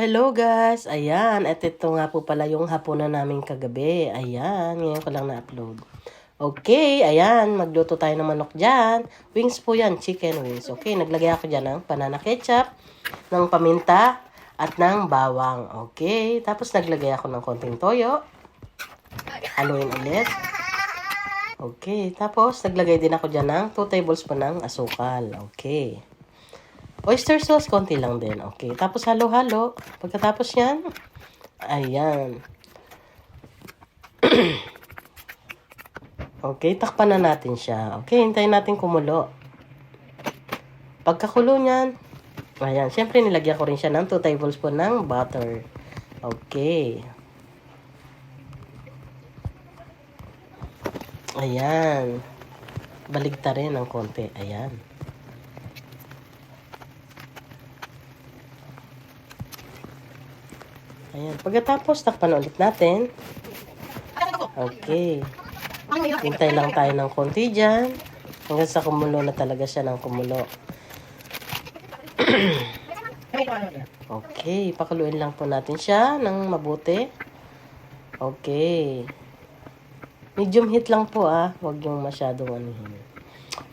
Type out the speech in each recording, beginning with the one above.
Hello guys! Ayan, at ito nga po pala yung hapunan namin kagabi. Ayan, ngayon ko lang na-upload. Okay, ayan, magluto tayo ng manok dyan. Wings po yan, chicken wings. Okay, naglagay ako dyan ng banana ketchup, ng paminta, at ng bawang. Okay, tapos naglagay ako ng konting toyo. Haluin ulit. Okay, tapos naglagay din ako dyan ng 2 tablespoon ng asukal. Okay. Oyster sauce, konti lang din. Okay. Tapos halo-halo. Pagkatapos yan, ayan. okay, takpan na natin siya. Okay, hintayin natin kumulo. Pagkakulo niyan, ayan. Siyempre, nilagyan ko rin siya ng 2 tablespoon ng butter. Okay. Ayan. Baligta rin ng konti. Ayan. Ayan. Pagkatapos, takpan ulit natin. Okay. Hintay lang tayo ng konti dyan. Hanggang sa kumulo na talaga siya ng kumulo. Okay. Pakuluin lang po natin siya ng mabuti. Okay. Medium heat lang po ah. Huwag yung masyadong anuhin.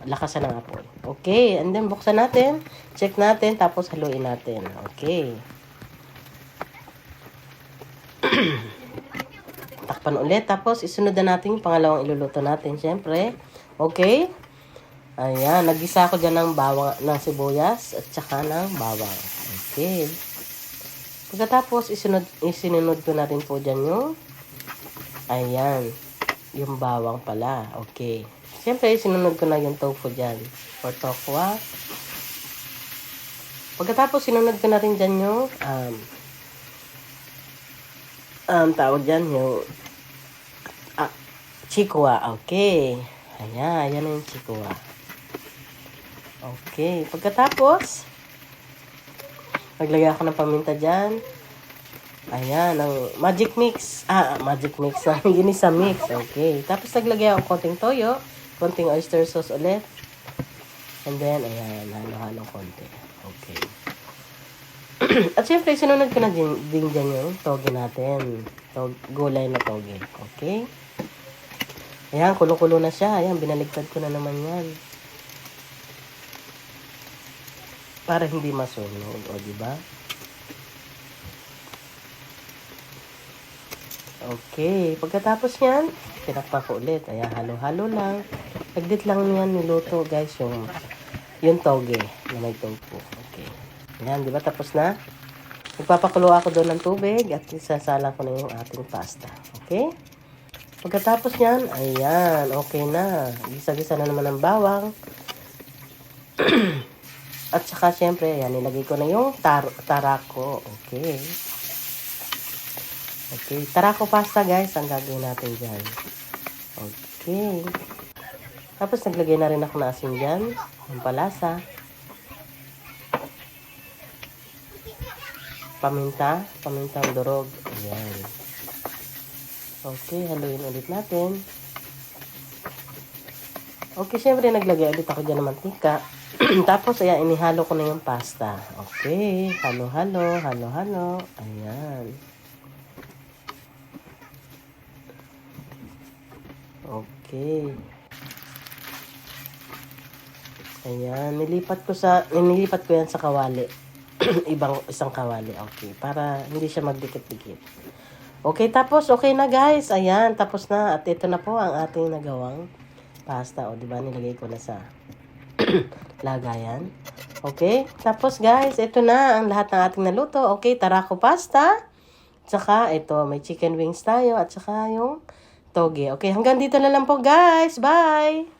Lakasan ng apoy. Okay. And then buksan natin. Check natin. Tapos haluin natin. Okay. Takpan ulit. Tapos, isunod na natin yung pangalawang iluluto natin. Siyempre. Okay. Ayan. Nagisa ako dyan ng, bawang, ng sibuyas at saka ng bawang. Okay. Pagkatapos, isunod, isinunod ko natin po dyan yung ayan. Yung bawang pala. Okay. Siyempre, sinunod ko na yung tofu dyan. Or tokwa. Pagkatapos, sinunod ko na rin dyan yung um, um, tawag dyan yung ah, chikwa. Okay. Ayan, na yung chikwa. Okay. Pagkatapos, maglagay ako ng paminta dyan. Ayan, ang magic mix. Ah, magic mix. Ang ginisa mix. Okay. Tapos naglagay ako konting toyo, konting oyster sauce ulit. And then, ayan, halo-halo konti. Okay. At syempre, sinunod ko na din, din dyan yung toge natin. Tog, gulay na toge. Okay? Ayan, kulo-kulo na siya. Ayan, binaligtad ko na naman yan. Para hindi masunog. O, di ba? Okay. Pagkatapos yan, tinakpan ko ulit. Ayan, halo-halo lang. Nagdit lang yan niluto, guys, yung yung toge na may tofu. Ayan, di ba? Tapos na. Magpapakulo ako doon ng tubig at isasala ko na yung ating pasta. Okay? Pagkatapos niyan, ayan, okay na. Gisa-gisa na naman ng bawang. at saka, syempre, ayan, nilagay ko na yung tar tarako. Okay. Okay. Tarako pasta, guys, ang gagawin natin dyan. Okay. Tapos, naglagay na rin ako ng asin dyan. Ang palasa. Paminta. Pamintang durog. Ayan. Okay, haluin ulit natin. Okay, syempre naglagay ulit ako dyan ng mantika. Tapos, ayan, inihalo ko na yung pasta. Okay, halo-halo, halo-halo. Ayan. Okay. Ayan, nilipat ko sa, nilipat ko yan sa kawali. Ibang isang kawali, okay. Para hindi siya magdikit-dikit. Okay, tapos, okay na guys. Ayan, tapos na. At ito na po ang ating nagawang pasta. O, di ba, nilagay ko na sa lagayan. Okay, tapos guys, ito na ang lahat ng ating naluto. Okay, tarako pasta. Tsaka, ito, may chicken wings tayo. At saka yung toge. Okay, hanggang dito na lang po guys. Bye!